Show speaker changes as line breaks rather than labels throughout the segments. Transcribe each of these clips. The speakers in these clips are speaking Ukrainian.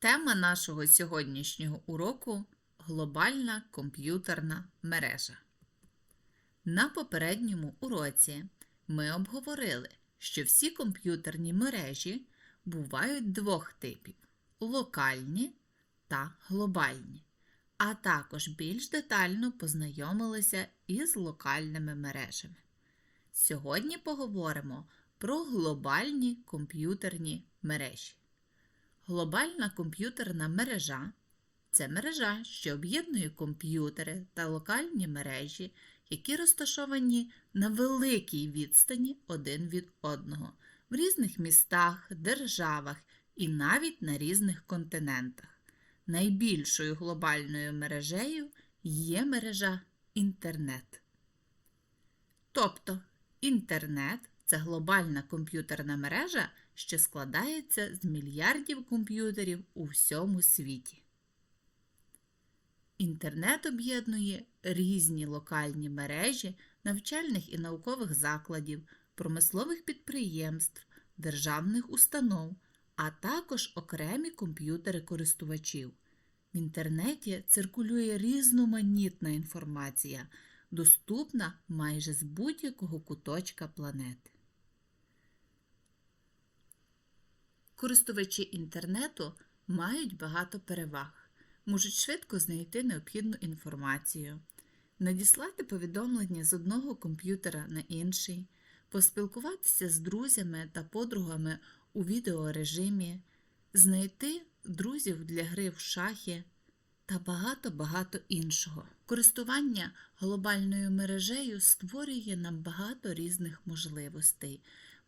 Тема нашого сьогоднішнього уроку глобальна комп'ютерна мережа. На попередньому уроці ми обговорили, що всі комп'ютерні мережі бувають двох типів локальні та глобальні, а також більш детально познайомилися із локальними мережами. Сьогодні поговоримо про глобальні комп'ютерні мережі. Глобальна комп'ютерна мережа це мережа, що об'єднує комп'ютери та локальні мережі, які розташовані на великій відстані один від одного в різних містах, державах і навіть на різних континентах. Найбільшою глобальною мережею є мережа інтернет. Тобто інтернет це глобальна комп'ютерна мережа, що складається з мільярдів комп'ютерів у всьому світі. Інтернет об'єднує різні локальні мережі навчальних і наукових закладів, промислових підприємств, державних установ, а також окремі комп'ютери користувачів. В інтернеті циркулює різноманітна інформація, доступна майже з будь-якого куточка планети. Користувачі інтернету мають багато переваг, можуть швидко знайти необхідну інформацію, надіслати повідомлення з одного комп'ютера на інший, поспілкуватися з друзями та подругами у відеорежимі, знайти друзів для гри в шахи та багато-багато іншого. Користування глобальною мережею створює нам багато різних можливостей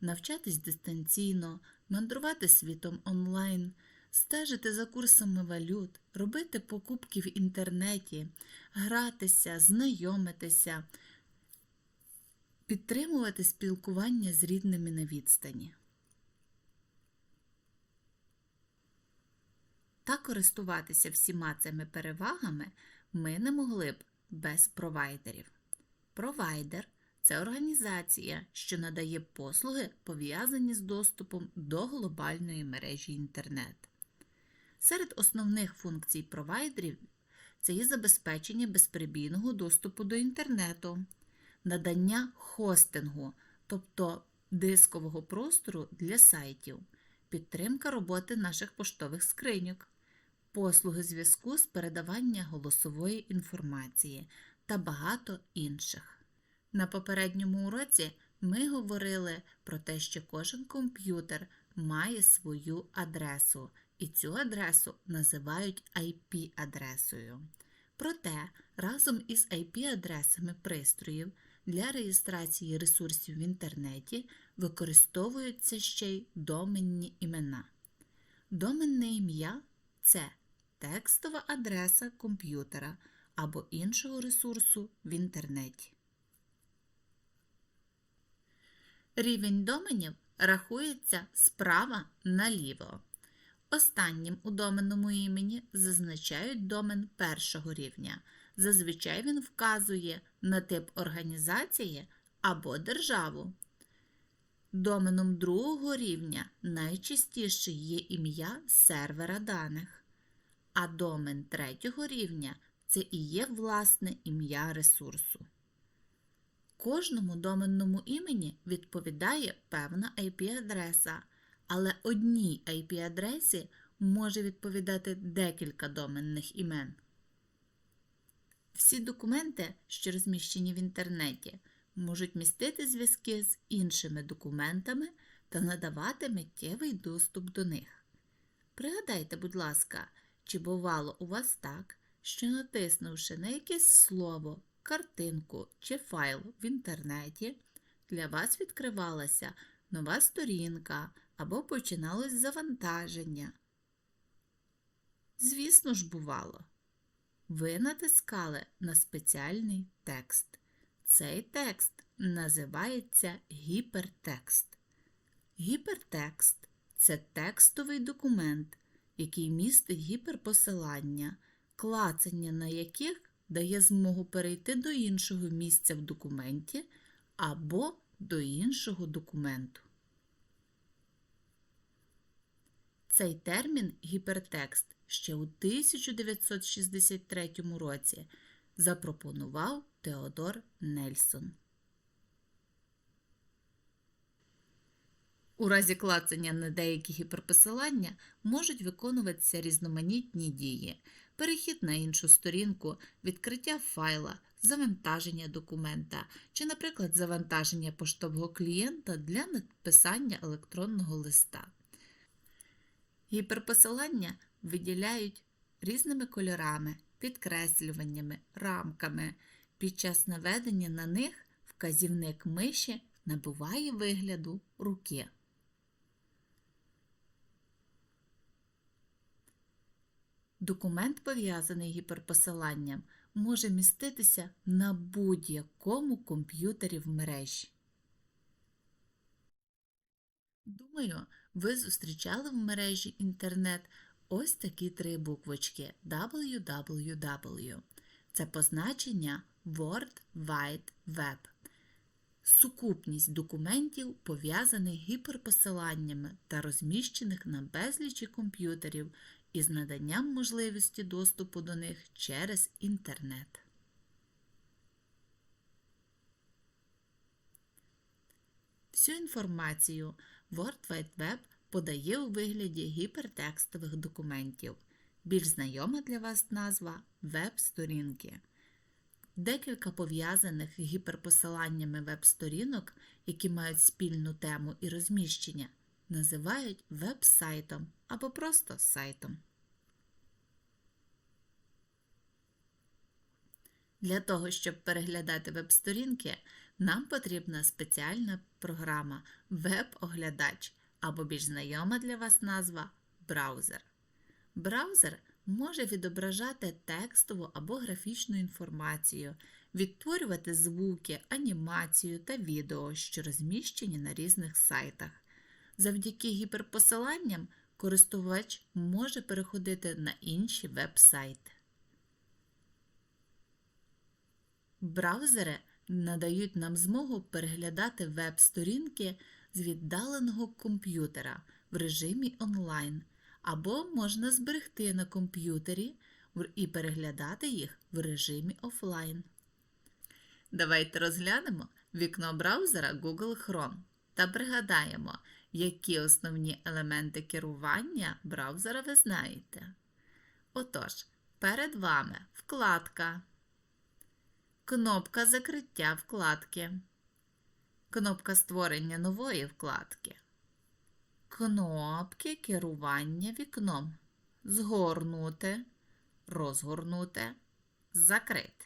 навчатись дистанційно, мандрувати світом онлайн, стежити за курсами валют, робити покупки в інтернеті, гратися, знайомитися, підтримувати спілкування з рідними на відстані. Та користуватися всіма цими перевагами ми не могли б без провайдерів. Провайдер це організація, що надає послуги, пов'язані з доступом до глобальної мережі інтернет. Серед основних функцій провайдерів це є забезпечення безперебійного доступу до інтернету, надання хостингу, тобто дискового простору для сайтів, підтримка роботи наших поштових скриньок, послуги зв'язку з передавання голосової інформації та багато інших. На попередньому уроці ми говорили про те, що кожен комп'ютер має свою адресу, і цю адресу називають IP-адресою. Проте разом із IP-адресами пристроїв для реєстрації ресурсів в інтернеті використовуються ще й доменні імена. Доменне ім'я це текстова адреса комп'ютера або іншого ресурсу в інтернеті. Рівень доменів рахується справа наліво. Останнім у доменному імені зазначають домен першого рівня. Зазвичай він вказує на тип організації або державу. Доменом другого рівня найчастіше є ім'я сервера даних, а домен третього рівня це і є власне ім'я ресурсу. Кожному доменному імені відповідає певна IP-адреса, але одній IP-адресі може відповідати декілька доменних імен. Всі документи, що розміщені в інтернеті, можуть містити зв'язки з іншими документами та надавати миттєвий доступ до них. Пригадайте, будь ласка, чи бувало у вас так, що натиснувши на якесь слово, картинку чи файл в інтернеті, для вас відкривалася нова сторінка або починалось завантаження. Звісно ж, бувало. Ви натискали на спеціальний текст. Цей текст називається гіпертекст. Гіпертекст це текстовий документ, який містить гіперпосилання, клацання на яких дає змогу перейти до іншого місця в документі або до іншого документу. Цей термін гіпертекст ще у 1963 році запропонував Теодор Нельсон. У разі клацання на деякі гіперпосилання можуть виконуватися різноманітні дії, перехід на іншу сторінку, відкриття файла, завантаження документа чи, наприклад, завантаження поштового клієнта для написання електронного листа. Гіперпосилання виділяють різними кольорами, підкреслюваннями, рамками. Під час наведення на них вказівник миші набуває вигляду руки. Документ, пов'язаний гіперпосиланням, може міститися на будь-якому комп'ютері в мережі. Думаю, ви зустрічали в мережі інтернет ось такі три буквочки www. Це позначення World Wide Web. Сукупність документів, пов'язаних гіперпосиланнями та розміщених на безлічі комп'ютерів із наданням можливості доступу до них через інтернет. Всю інформацію World Wide Web подає у вигляді гіпертекстових документів. Більш знайома для вас назва веб-сторінки. Декілька пов'язаних гіперпосиланнями веб-сторінок, які мають спільну тему і розміщення, називають веб-сайтом або просто сайтом. Для того, щоб переглядати веб-сторінки, нам потрібна спеціальна програма Веб-оглядач або більш знайома для вас назва браузер. Браузер може відображати текстову або графічну інформацію, відтворювати звуки, анімацію та відео, що розміщені на різних сайтах. Завдяки гіперпосиланням користувач може переходити на інші веб-сайти. Браузери надають нам змогу переглядати веб-сторінки з віддаленого комп'ютера в режимі онлайн, або можна зберегти на комп'ютері і переглядати їх в режимі офлайн. Давайте розглянемо вікно браузера Google Chrome та пригадаємо, які основні елементи керування браузера ви знаєте. Отож, перед вами вкладка, кнопка закриття вкладки, кнопка створення нової вкладки, кнопки керування вікном, згорнути, розгорнути, закрити.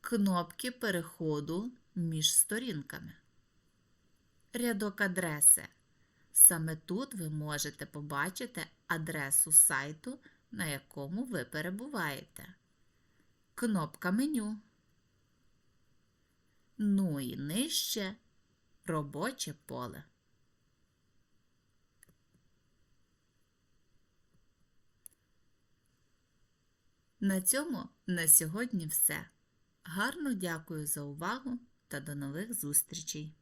Кнопки переходу між сторінками. Рядок адреси. Саме тут ви можете побачити адресу сайту, на якому ви перебуваєте. Кнопка меню. Ну і нижче робоче поле. На цьому на сьогодні все. Гарно дякую за увагу та до нових зустрічей!